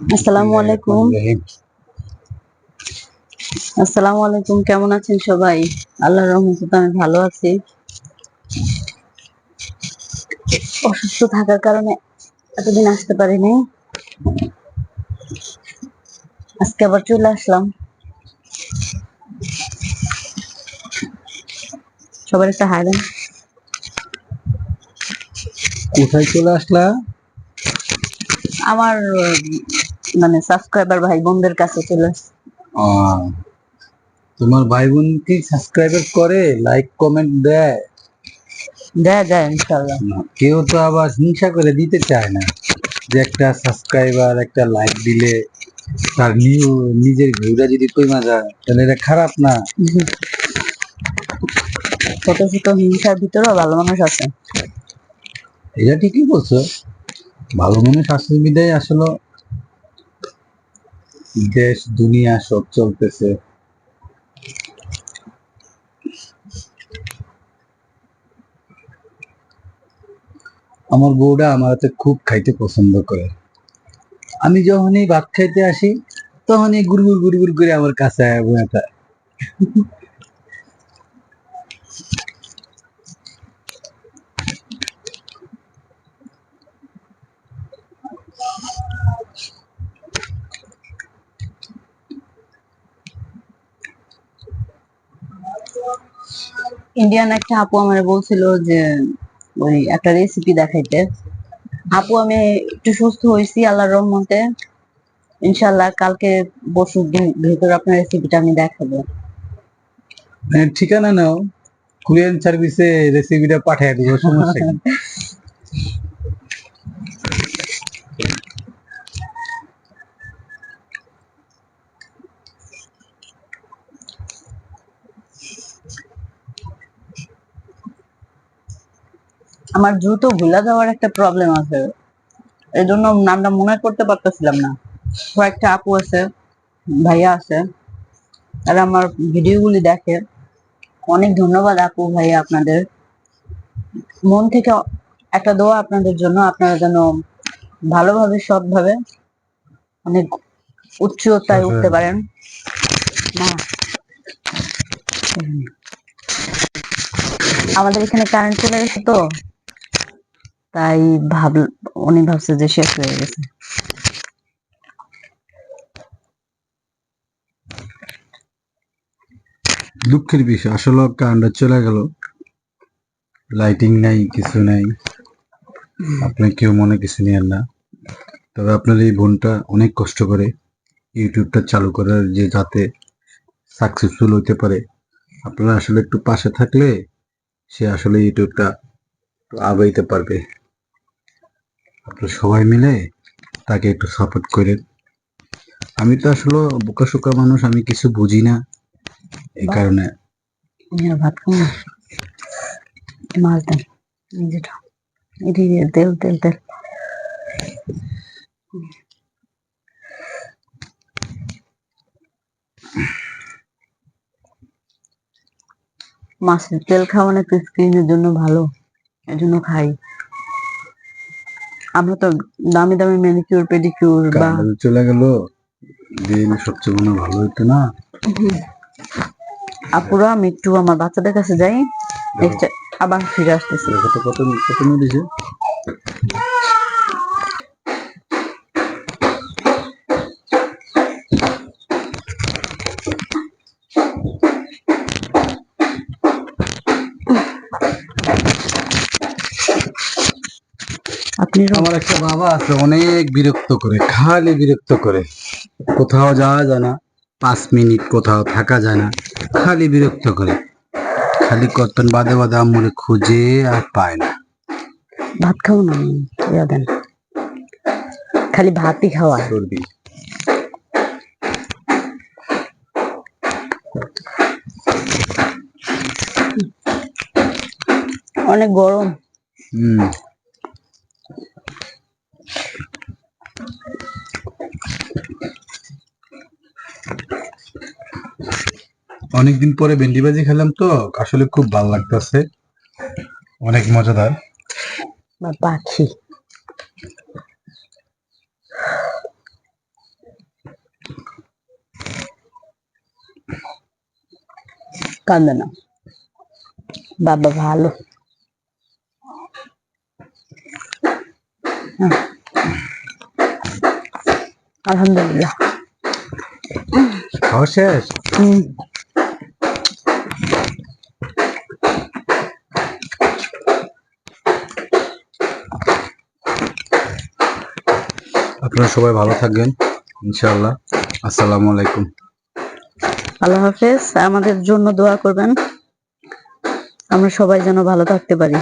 আসসালামু আলাইকুম। আসসালামু আলাইকুম কেমন আছেন সবাই? আল্লাহর রহমতে আমি ভালো আছি। অসুস্থ থাকার কারণে এতদিন আসতে পারিনি। আজকে আবার চলে আসলাম। সবার একটা হাই দেন। কোথায় চলে আসলা? আমার মানে সাবস্ক্রাইবার ভাই বোনদের কাছে চলে তোমার ভাই বোন কি সাবস্ক্রাইবার করে? লাইক কমেন্ট দেয়? দেয় দেয় ইনশাল্লাহ না, কেউ তো আবার হিংসা করে দিতে চায় না যে একটা সাবস্ক্রাইবার একটা লাইক দিলে তার নিউ নিজের ভিউটা যদি কইমা যায় তাহলে এটা খারাপ না। ছোট ছোট হিংসার ভিতরেও ভালো মানুষ আছে। এটা ঠিকই বলছো। ভালো মানুষ স্বাস্থ্য বিদায় আসলে। দেশ দুনিয়া সব চলতেছে। আমার বউটা আমার হাতে খুব খাইতে পছন্দ করে। আমি যখনই ভাত খাইতে আসি, তখনই গুড়গুড় গুড়গুড় করে আমার কাছে আয়া বয়ে ইন্ডিয়ান একটা আপু আমার বলছিল যে ওই একটা রেসিপি দেখাইতে। আপু আমি একটু সুস্থ হয়েছি আল্লাহর রহমতে। ইনশাল্লাহ কালকে দিন ভেতর আপনার রেসিপিটা আমি দেখাবো। মানে ঠিকানা নাও কুরিয়ান সার্ভিসে রেসিপিটা পাঠিয়ে দিব সমস্যা আমার দ্রুত ভুলা যাওয়ার একটা প্রবলেম আছে। এই জন্য নামটা মনে করতে পারতেছিলাম না। কয়েকটা আপু আছে ভাইয়া আছে তারা আমার ভিডিওগুলি দেখে। অনেক ধন্যবাদ আপু ভাইয়া আপনাদের। মন থেকে একটা দোয়া আপনাদের জন্য আপনারা যেন ভালোভাবে সৎভাবে অনেক উচ্চতায় উঠতে পারেন। না আমাদের এখানে কারেন্ট চলে গেছে তো? তাই ভাব, উনি ভাবছে যে শেষ হয়ে গেছে। দুঃখের বিষয়, আসলে কারেন্টটা চলে গেল। লাইটিং নাই, কিছু নাই। আপনি কেউ মনে কিছু নিয়েন না। তবে আপনার এই বোনটা অনেক কষ্ট করে ইউটিউবটা চালু করার যে যাতে সাকসেসফুল হতে পারে। আপনারা আসলে একটু পাশে থাকলে সে আসলে ইউটিউবটা আগাইতে পারবে। আপনারা সবাই মিলে তাকে একটু সাপোর্ট করেন আমি তো আসলে বোকাশোকা মানুষ আমি কিছু বুঝি না। এই কারণে। ভাত খাব মাছ দেন নিজেটা এদিকে তেল তেল তেল। মাছের তেল খাওয়া নাকি স্কিনের জন্য ভালো। এর জন্য খাই। আমরা তো দামি দামি ম্যানিকিউর পেডিকিউর বা চলে গেল। দিন সবচেয়ে মনে ভালো হতো না। আপুরা আমি একটু আমার বাচ্চাদের কাছে যাই। আবার ফিরে আসতেছি। কত কত কত নিয়ে আপনি আমার একটা বাবা আছে অনেক বিরক্ত করে খালি বিরক্ত করে। কোথাও যাওয়া যায় না পাঁচ মিনিট কোথাও থাকা যায় না খালি বিরক্ত করে। খালি কর্তন বাদে বাদে আম্মুরে খুঁজে আর পায় না। ভাত খাও না? দেন। খালি ভাতই খাওয়া। সর্দি অনেক গরম। হম। অনেকদিন পরে ভেন্ডি ভাজি খেলাম তো আসলে খুব ভালো লাগতেছে। অনেক মজাদার। পাখি। কান্দে না। বাবা ভালো। হ্যাঁ। আলহামদুলিল্লাহ। খাওয়া শেষ? আপনারা সবাই ভালো থাকবেন, ইনশাআল্লাহ। আসসালামু আলাইকুম। আল্লাহ হাফেজ, আমাদের জন্য দোয়া করবেন। আমরা সবাই যেন ভালো থাকতে পারি।